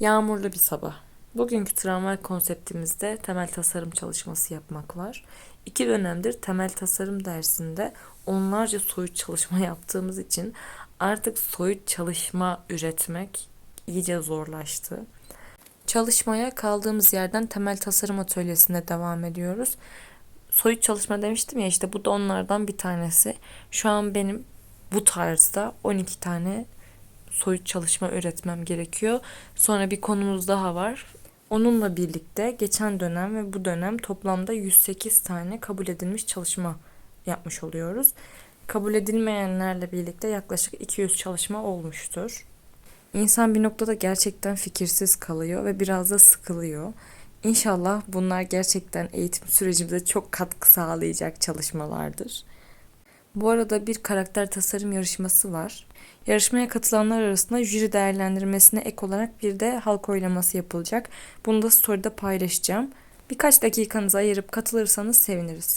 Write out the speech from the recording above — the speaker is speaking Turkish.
Yağmurlu bir sabah. Bugünkü tramvay konseptimizde temel tasarım çalışması yapmak var. İki dönemdir temel tasarım dersinde onlarca soyut çalışma yaptığımız için artık soyut çalışma üretmek iyice zorlaştı. Çalışmaya kaldığımız yerden temel tasarım atölyesine devam ediyoruz. Soyut çalışma demiştim ya işte bu da onlardan bir tanesi. Şu an benim bu tarzda 12 tane soyut çalışma üretmem gerekiyor. Sonra bir konumuz daha var. Onunla birlikte geçen dönem ve bu dönem toplamda 108 tane kabul edilmiş çalışma yapmış oluyoruz. Kabul edilmeyenlerle birlikte yaklaşık 200 çalışma olmuştur. İnsan bir noktada gerçekten fikirsiz kalıyor ve biraz da sıkılıyor. İnşallah bunlar gerçekten eğitim sürecimize çok katkı sağlayacak çalışmalardır. Bu arada bir karakter tasarım yarışması var. Yarışmaya katılanlar arasında jüri değerlendirmesine ek olarak bir de halk oylaması yapılacak. Bunu da story'de paylaşacağım. Birkaç dakikanızı ayırıp katılırsanız seviniriz.